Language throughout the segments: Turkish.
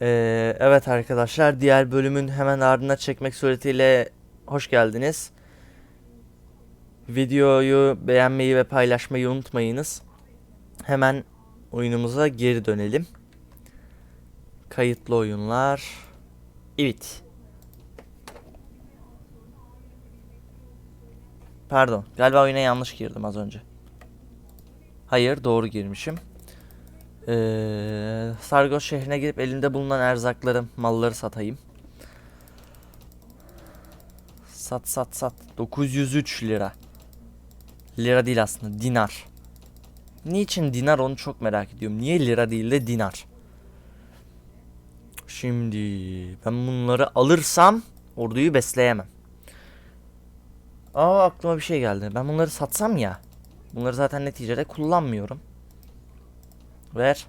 Ee, evet arkadaşlar diğer bölümün hemen ardına çekmek suretiyle hoş geldiniz. Videoyu beğenmeyi ve paylaşmayı unutmayınız. Hemen oyunumuza geri dönelim. Kayıtlı oyunlar. Evet. Pardon, galiba oyuna yanlış girdim az önce. Hayır, doğru girmişim. Ee, Sargos şehrine gidip elinde bulunan erzakları, malları satayım. Sat sat sat. 903 lira. Lira değil aslında, dinar. Niçin dinar onu çok merak ediyorum. Niye lira değil de dinar? Şimdi ben bunları alırsam orduyu besleyemem. Aa aklıma bir şey geldi. Ben bunları satsam ya. Bunları zaten neticede kullanmıyorum. Ver.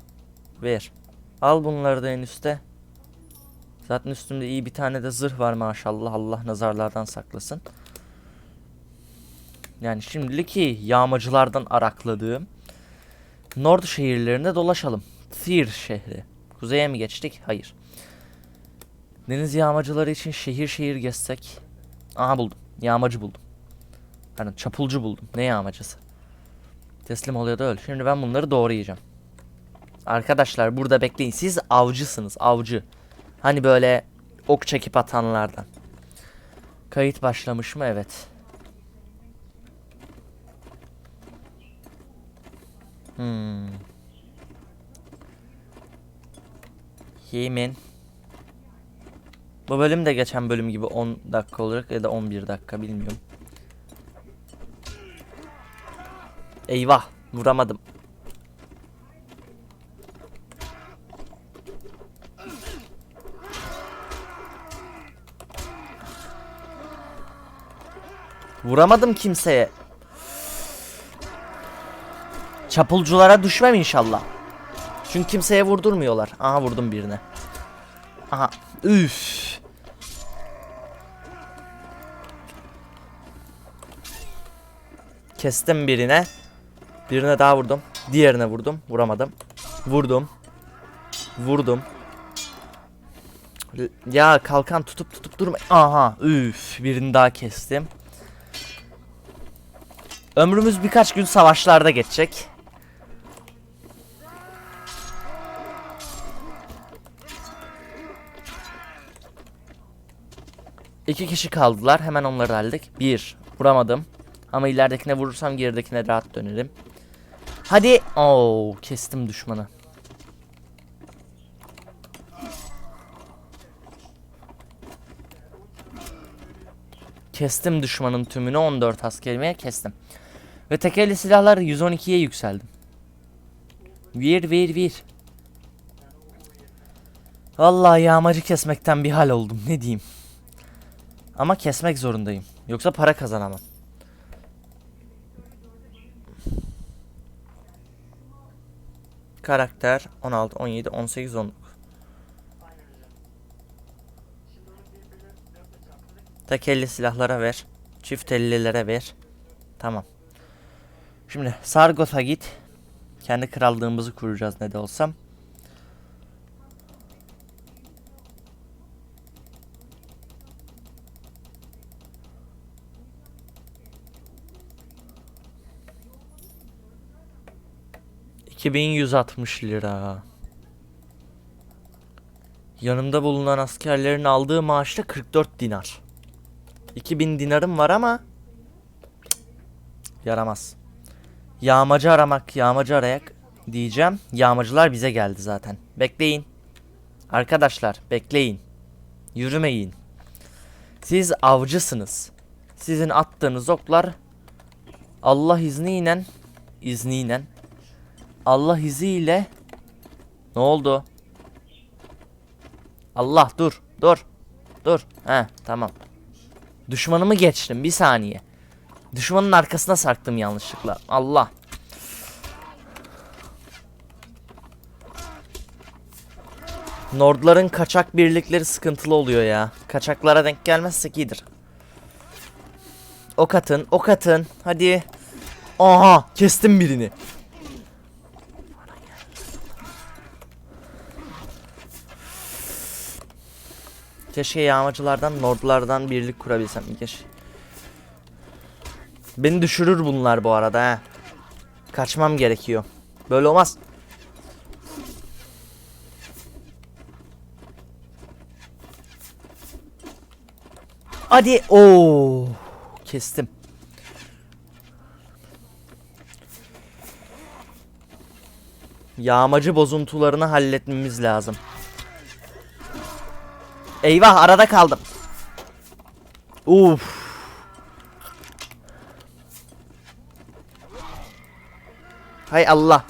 Ver. Al bunları da en üste. Zaten üstümde iyi bir tane de zırh var maşallah. Allah nazarlardan saklasın. Yani şimdilik iyi. Yağmacılardan arakladığım. Nord şehirlerinde dolaşalım. Thir şehri. Kuzeye mi geçtik? Hayır. Deniz yağmacıları için şehir şehir gezsek. Aha buldum. Yağmacı buldum. Pardon çapulcu buldum. Ne yağmacısı? Teslim oluyor da öl. Şimdi ben bunları doğrayacağım. Arkadaşlar burada bekleyin. Siz avcısınız. Avcı. Hani böyle ok çekip atanlardan. Kayıt başlamış mı? Evet. Hmm. Yemin. Bu bölüm de geçen bölüm gibi 10 dakika olacak ya da 11 dakika bilmiyorum. Eyvah vuramadım. Vuramadım kimseye. Çapulculara düşmem inşallah. Çünkü kimseye vurdurmuyorlar. Aha vurdum birine. Aha. Üf. Kestim birine. Birine daha vurdum. Diğerine vurdum. Vuramadım. Vurdum. Vurdum. Ya kalkan tutup tutup durma. Aha. Üf. Birini daha kestim. Ömrümüz birkaç gün savaşlarda geçecek. İki kişi kaldılar. Hemen onları hallettik. Bir. Vuramadım. Ama ileridekine vurursam geridekine rahat dönerim. Hadi. Oo, kestim düşmanı. Kestim düşmanın tümünü 14 askerime kestim. Ve tekerli silahlar 112'ye yükseldim. Vir vir vir. Vallahi yağmacı kesmekten bir hal oldum ne diyeyim. Ama kesmek zorundayım. Yoksa para kazanamam. Karakter 16, 17, 18, 19. Tek elli silahlara ver. Çift ellilere ver. Tamam. Şimdi Sargoth'a git. Kendi krallığımızı kuracağız ne de olsam. ...2160 lira. Yanımda bulunan askerlerin aldığı maaşta 44 dinar. 2000 dinarım var ama... Yaramaz. Yağmacı aramak, yağmacı arayak diyeceğim. Yağmacılar bize geldi zaten. Bekleyin. Arkadaşlar bekleyin. Yürümeyin. Siz avcısınız. Sizin attığınız oklar Allah izniyle izniyle Allah iziyle ne oldu? Allah dur dur dur he tamam Düşmanımı geçtim bir saniye Düşmanın arkasına sarktım yanlışlıkla Allah Nordların kaçak birlikleri sıkıntılı oluyor ya. Kaçaklara denk gelmezsek iyidir. Ok atın, ok atın. Hadi. Aha, kestim birini. Keşke yağmacılardan, lordlardan birlik kurabilsem. Keşke. Beni düşürür bunlar bu arada ha. Kaçmam gerekiyor. Böyle olmaz. Hadi. Oo. Kestim. Yağmacı bozuntularını halletmemiz lazım. Eyvah arada kaldım. Uf. Hay Allah.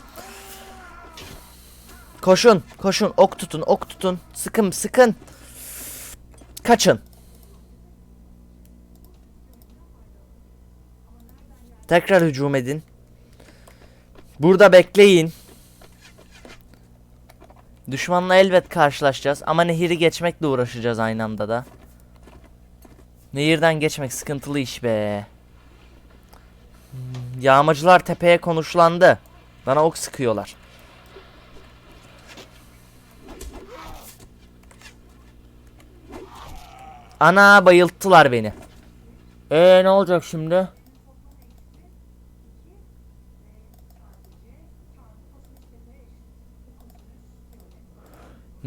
Koşun, koşun, ok tutun, ok tutun. Sıkın, sıkın. Kaçın. Tekrar hücum edin. Burada bekleyin. Düşmanla elbet karşılaşacağız ama nehiri geçmekle uğraşacağız aynı anda da. Nehirden geçmek sıkıntılı iş be. Yağmacılar tepeye konuşlandı. Bana ok sıkıyorlar. Ana bayılttılar beni. Ee ne olacak şimdi?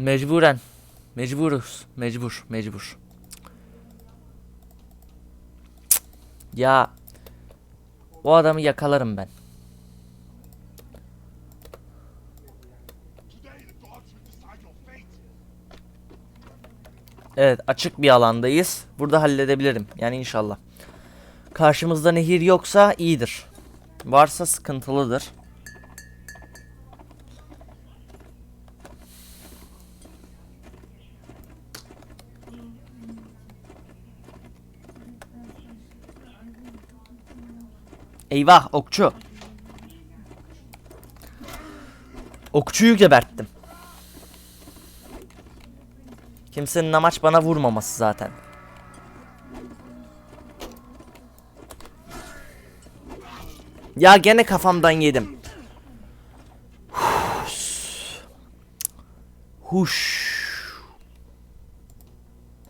Mecburen. Mecburuz. Mecbur. Mecbur. Ya. O adamı yakalarım ben. Evet açık bir alandayız. Burada halledebilirim. Yani inşallah. Karşımızda nehir yoksa iyidir. Varsa sıkıntılıdır. Eyvah okçu. Okçuyu geberttim. Kimsenin amaç bana vurmaması zaten. Ya gene kafamdan yedim. Huş.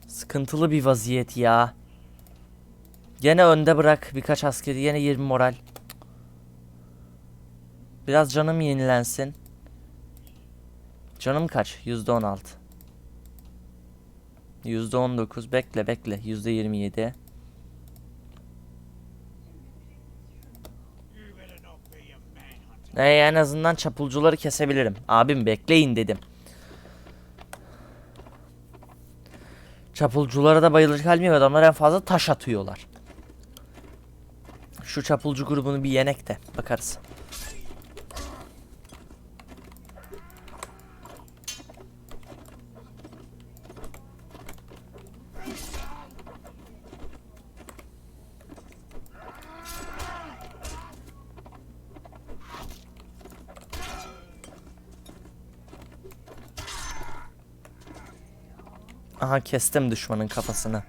Sıkıntılı bir vaziyet ya. Gene önde bırak birkaç askeri. Yine 20 moral. Biraz canım yenilensin. Canım kaç? %16. %19. Bekle bekle. %27. Ee, en azından çapulcuları kesebilirim. Abim bekleyin dedim. Çapulculara da bayılır kalmıyor adamlar en fazla taş atıyorlar. Şu çapulcu grubunu bir yenek de bakarız. Aha kestim düşmanın kafasını.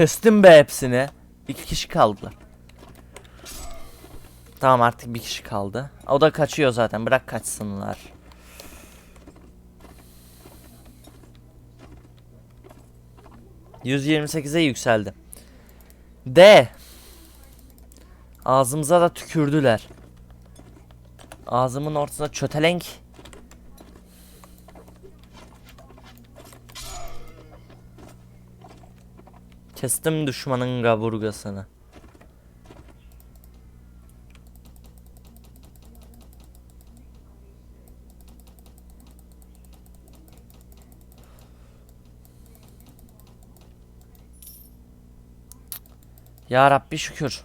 Kestim be hepsini. İki kişi kaldılar. Tamam artık bir kişi kaldı. O da kaçıyor zaten. Bırak kaçsınlar. %28'e yükseldi. D. Ağzımıza da tükürdüler. Ağzımın ortasına çötelenk. Kestim düşmanın kaburgasını. Ya Rabbi şükür.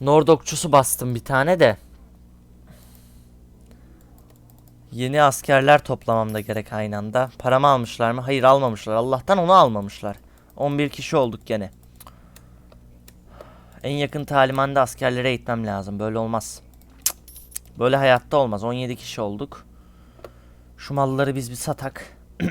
Nordokçusu bastım bir tane de. Yeni askerler toplamam da gerek aynı anda. Paramı almışlar mı? Hayır almamışlar. Allah'tan onu almamışlar. 11 kişi olduk gene. En yakın talimanda askerlere eğitmem lazım. Böyle olmaz. Böyle hayatta olmaz. 17 kişi olduk. Şu malları biz bir satak.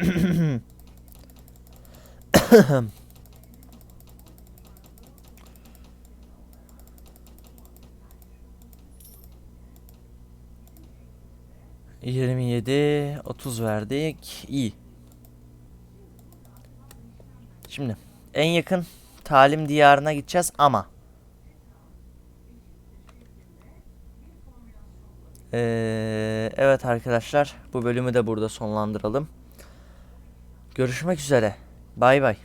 Yirmi yedi, otuz verdik. İyi. Şimdi en yakın talim diyarına gideceğiz ama Ee, evet arkadaşlar bu bölümü de burada sonlandıralım. Görüşmek üzere. Bay bay.